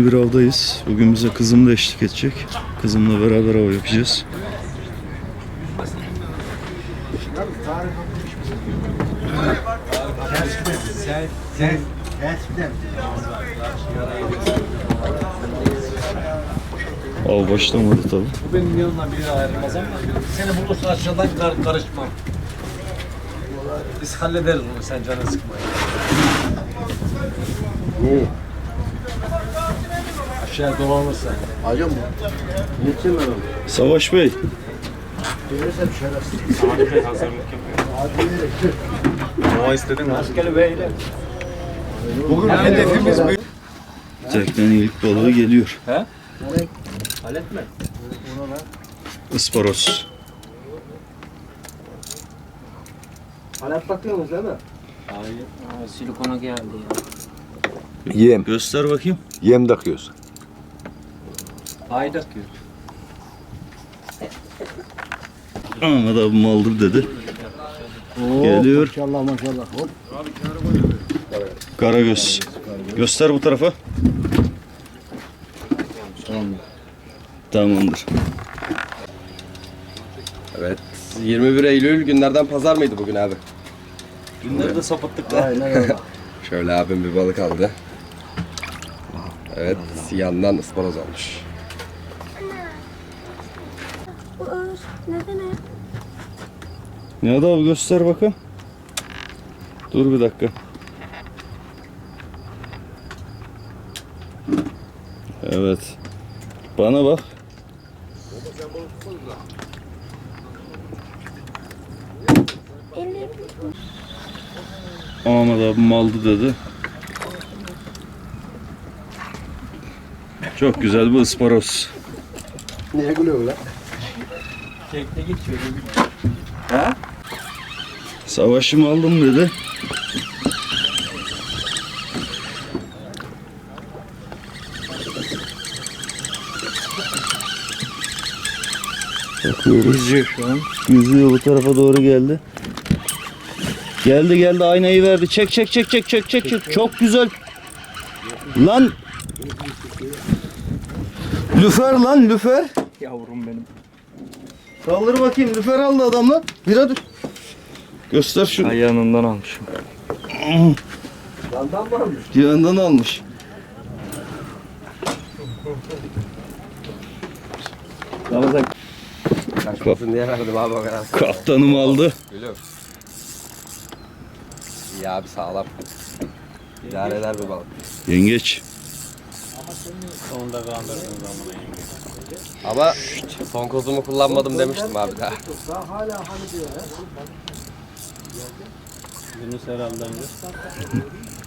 yeni bir avdayız. Bugün bize kızım da eşlik edecek. Kızımla beraber av yapacağız. Av başlamadı tabi. Bu benim yanımdan biri ayrılmaz ama seni bulursa aşağıdan kar karışmam. Biz hallederiz onu sen canını sıkma. Aşağıya dolanırsa. Acı mı? Niçin ben onu? Savaş Bey, Görürsem şerefsiz. Hava istedin mi? Askeri beyle. Bugün hedefimiz büyük. teknenin ilk balığı geliyor. He? Halletme. Isparos. Halep bakıyorsunuz değil mi? Hayır. Silikona geldi ya. Yem. Göster bakayım. Yem takıyoruz. Aydak yok. Ahmet abi maldır dedi. Geliyor. Maşallah maşallah. Hop. Karagöz. Göster bu tarafa. Tamamdır. Evet. 21 Eylül günlerden pazar mıydı bugün abi? Günleri de sapıttık da. Aynen öyle. Şöyle abim bir balık aldı. Evet, yandan ısparoz almış. Bu neden hep Nihat abi göster bakayım. Dur bir dakika. Evet. Bana bak. Ahmet abim aldı dedi. Çok güzel bir ısparoz. Niye gülüyorsun lan? Tekne git şöyle bir. Savaşımı aldım dedi. Bakıyoruz. Yüzüyor şu an. Yüzüyor bu tarafa doğru geldi. Geldi geldi aynayı verdi. Çek çek çek çek çek çek çek. Çok güzel. Lan. Lüfer lan lüfer. Yavrum benim. Kaldır bakayım lüfer aldı adamı. Bira dur. Göster şunu. Ayağından almışım. Yandan mı? Yandan almış. Kaçmasın diye verdim abi o kadar. Kaptanım aldı. Gülüm. İyi abi sağlam. İdare eder bir balık. Yengeç. Sonunda kandırdın zamanı. Ama son kozumu kullanmadım demiştim abi daha. Yunus herhalde.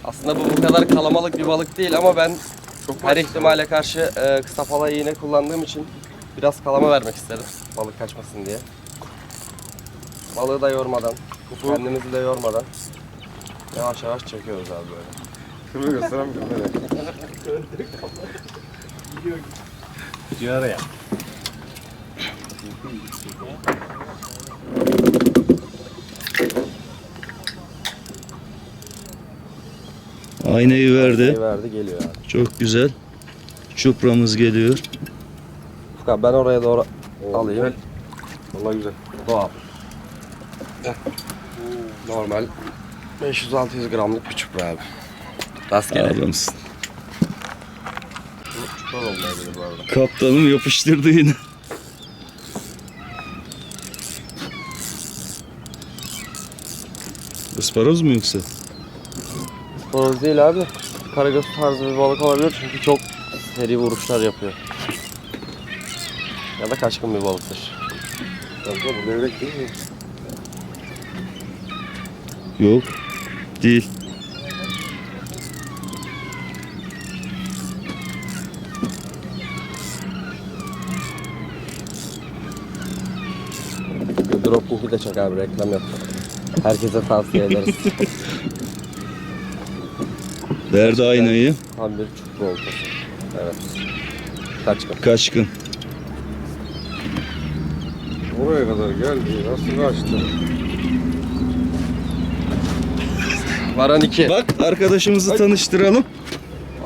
Aslında bu bu kadar kalamalık bir balık değil ama ben her ihtimale karşı e, kısa pala iğne kullandığım için biraz kalama vermek istedim. Balık kaçmasın diye. Balığı da yormadan, kendimizi de yormadan yavaş yavaş çekiyoruz abi böyle. Şunu gösteremiyorum böyle. Gidiyor ya. Aynayı verdi. Şey verdi geliyor abi. Çok güzel. Çupramız geliyor. Furkan ben oraya doğru alayım. Vallahi güzel. Doğal. Normal 500-600 gramlık bir çupra abi. Rastgele. Adamsın. Da olmayabilir bu arada. Kaptanım yapıştırdı yine. Isparoz mu yoksa? Horoz değil abi. Karagöz tarzı bir balık olabilir çünkü çok seri vuruşlar yapıyor. Ya da kaçkın bir balıktır. Kanka bu levrek değil mi? Yok. Değil. Drop Buki de çek abi reklam yap. Herkese tavsiye ederiz. Verdi aynayı. Tam bir çupra oltası. Evet. Kaçkın. Kaçkın. Oraya kadar geldi. Nasıl kaçtı? Varan 2. Bak arkadaşımızı tanıştıralım.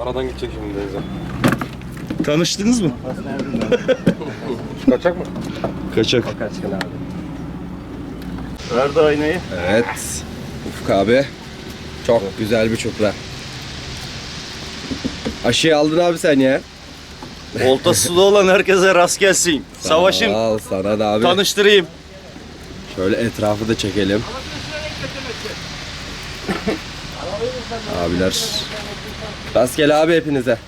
Aradan gidecek şimdi denize. Tanıştınız mı? Kaçak mı? Kaçak. Kaçkın abi. Verdi aynayı. Evet. Ufuk abi. Çok güzel bir çupra. Aşıyı aldın abi sen ya. Oltası suda olan herkese rast gelsin. Savaşım. Al sana da abi. Tanıştırayım. Şöyle etrafı da çekelim. Abiler. Rastgele abi hepinize.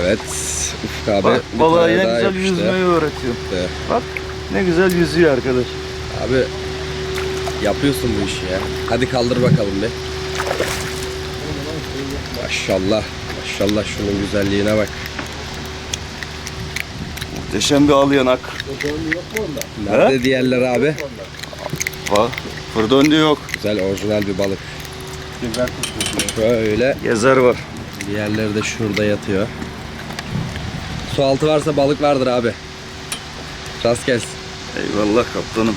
Evet. Ufuk abi. Bak balığa daha güzel yüzmeyi öğretiyor. Evet. Bak ne güzel yüzüyor arkadaş. Abi yapıyorsun bu işi ya. Hadi kaldır bakalım bir. Maşallah. Maşallah şunun güzelliğine bak. Muhteşem bir al yanak. Nerede diğerler abi? Bak fırdöndü yok. Güzel orijinal bir balık. Şöyle Gezer var. diğerleri de şurada yatıyor. Su altı varsa balık vardır abi. Rast gelsin. Eyvallah kaptanım.